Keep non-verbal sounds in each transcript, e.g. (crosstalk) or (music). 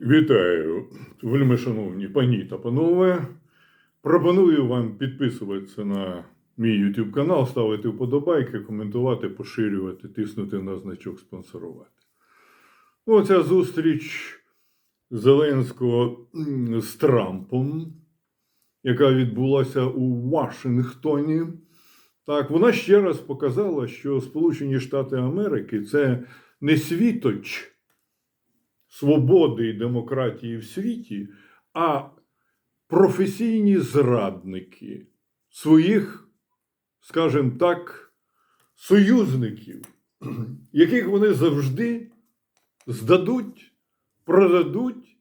Вітаю, вельми шановні пані та панове. Пропоную вам підписуватися на мій YouTube канал, ставити вподобайки, коментувати, поширювати, тиснути на значок спонсорувати. Оця зустріч Зеленського з Трампом, яка відбулася у Вашингтоні. Так, вона ще раз показала, що Сполучені Штати Америки це не світоч свободи і демократії в світі, а професійні зрадники своїх, скажімо так, союзників, (clears throat) яких вони завжди здадуть, продадуть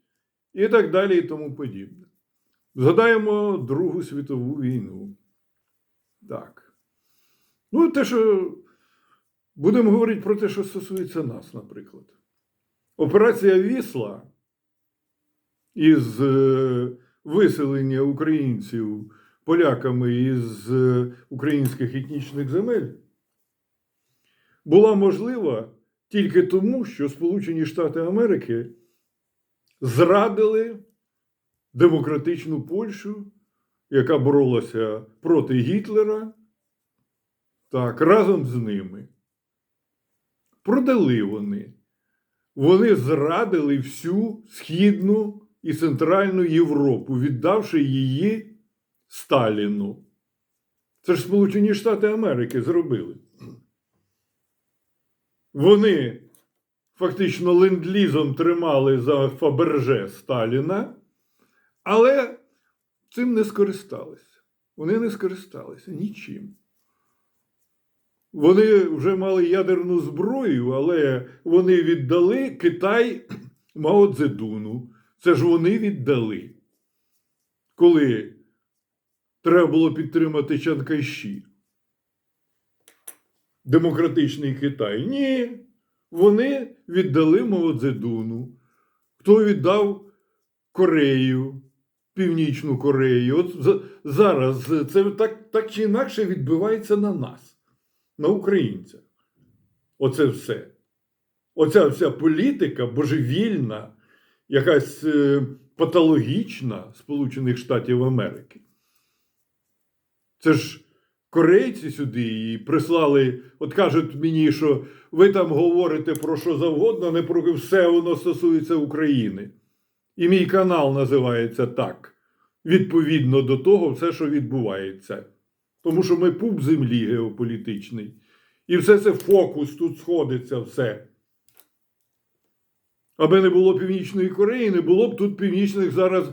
і так далі, і тому подібне. Згадаємо Другу світову війну. Так. Ну, те, що будемо говорити про те, що стосується нас, наприклад. Операція Вісла із е, виселення українців поляками із е, українських етнічних земель була можлива тільки тому, що Сполучені Штати Америки зрадили демократичну Польщу, яка боролася проти Гітлера, так, разом з ними. Продали вони вони зрадили всю Східну і Центральну Європу, віддавши її Сталіну. Це ж Сполучені Штати Америки зробили. Вони фактично ленд-лізом тримали за Фаберже Сталіна, але цим не скористалися. Вони не скористалися нічим. Вони вже мали ядерну зброю, але вони віддали Китай (clears throat) Мао Цзедуну. Це ж вони віддали. Коли треба було підтримати Чан Кайші. Демократичний Китай. Ні. Вони віддали Мао. Хто віддав Корею, Північну Корею? От зараз це так, так чи інакше відбивається на нас на українцях. Оце все. Оця вся політика божевільна, якась е, патологічна Сполучених Штатів Америки. Це ж корейці сюди і прислали, от кажуть мені, що ви там говорите про що завгодно, не про все воно стосується України. І мій канал називається так. Відповідно до того, все, що відбувається. Тому що ми пуп землі геополітичний. І все це фокус тут сходиться все. Аби не було Північної Кореї, не було б тут північних зараз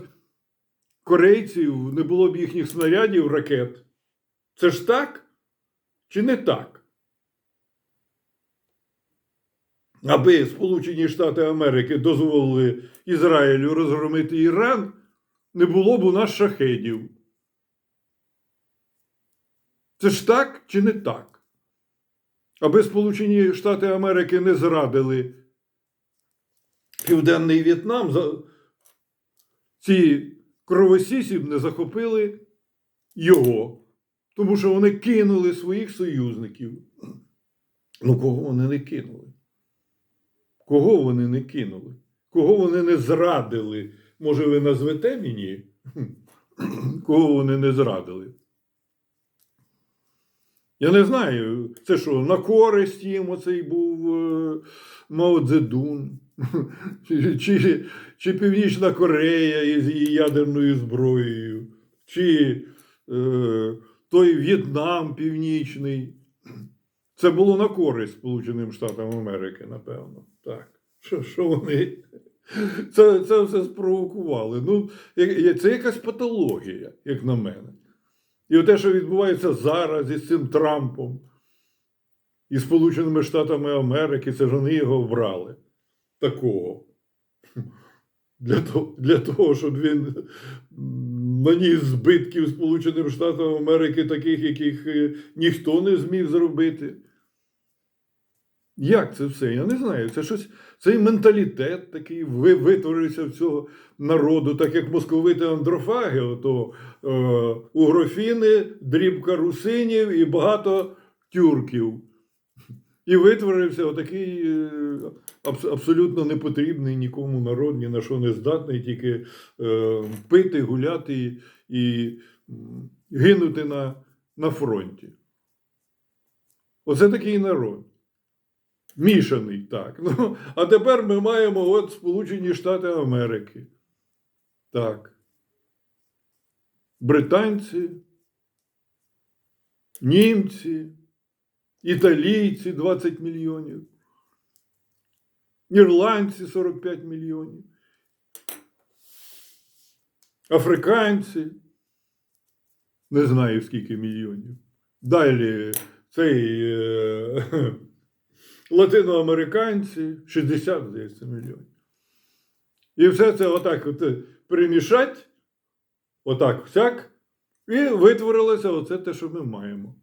корейців, не було б їхніх снарядів, ракет. Це ж так? Чи не так? Аби Сполучені Штати Америки дозволили Ізраїлю розгромити Іран, не було б у нас шахедів. Це ж так чи не так? Аби Сполучені Штати Америки не зрадили Південний В'єтнам, ці кровосісів не захопили його, тому що вони кинули своїх союзників. Ну, кого вони не кинули? Кого вони не кинули? Кого вони не зрадили? Може, ви назвете мені? Кого вони не зрадили? Я не знаю, це що, на користь їм оцей був е, (laughs) чи, чи, Північна Корея із її ядерною зброєю, чи е, той В'єтнам Північний. Це було на користь Сполученим Штатам Америки, напевно. Так. Що, що вони? Це, це все спровокували. Ну, це якась патологія, як на мене. І те, що відбувається зараз із цим Трампом і Сполученими Штатами Америки, це ж вони його обрали. Такого. Для того, для того, щоб він наніс збитків Сполученим Штатам Америки, таких, яких е, ніхто не зміг зробити. Як це все? Я не знаю. Це щось, цей менталітет такий витворився в цього народу, так як московити андрофаги, ото е, угрофіни, дрібка русинів і багато тюрків. І витворився отакий е, абс- абсолютно непотрібний нікому народ, ні на що не здатний, тільки е, пити, гуляти і, і гинути на, на фронті. Оце такий народ. Мішаний так. Ну, а тепер ми маємо от Сполучені Штати Америки. Так. Британці, німці, італійці 20 мільйонів, ірландці 45 мільйонів, африканці, не знаю скільки мільйонів. Далі цей е, (laughs) латиноамериканці 60, здається, мільйонів. І все це отак от е, перемішать, отак всяк, і витворилося оце те, що ми маємо.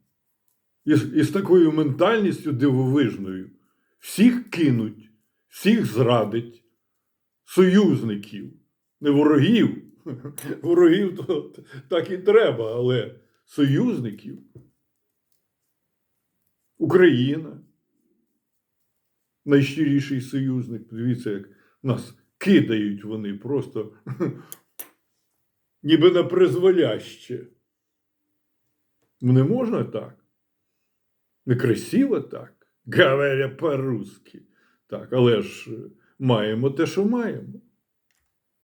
І, і з такою ментальністю дивовижною. Всіх кинуть, всіх зрадить, союзників, не ворогів. (laughs) Ворогів то так і треба, але союзників. Україна. Найщиріший союзник. Дивіться, як нас кидають вони просто (laughs) ніби на призволяще. Ну, Не можна так. Некрасиво так. Говоря по-русски. Так, але ж маємо те, що маємо.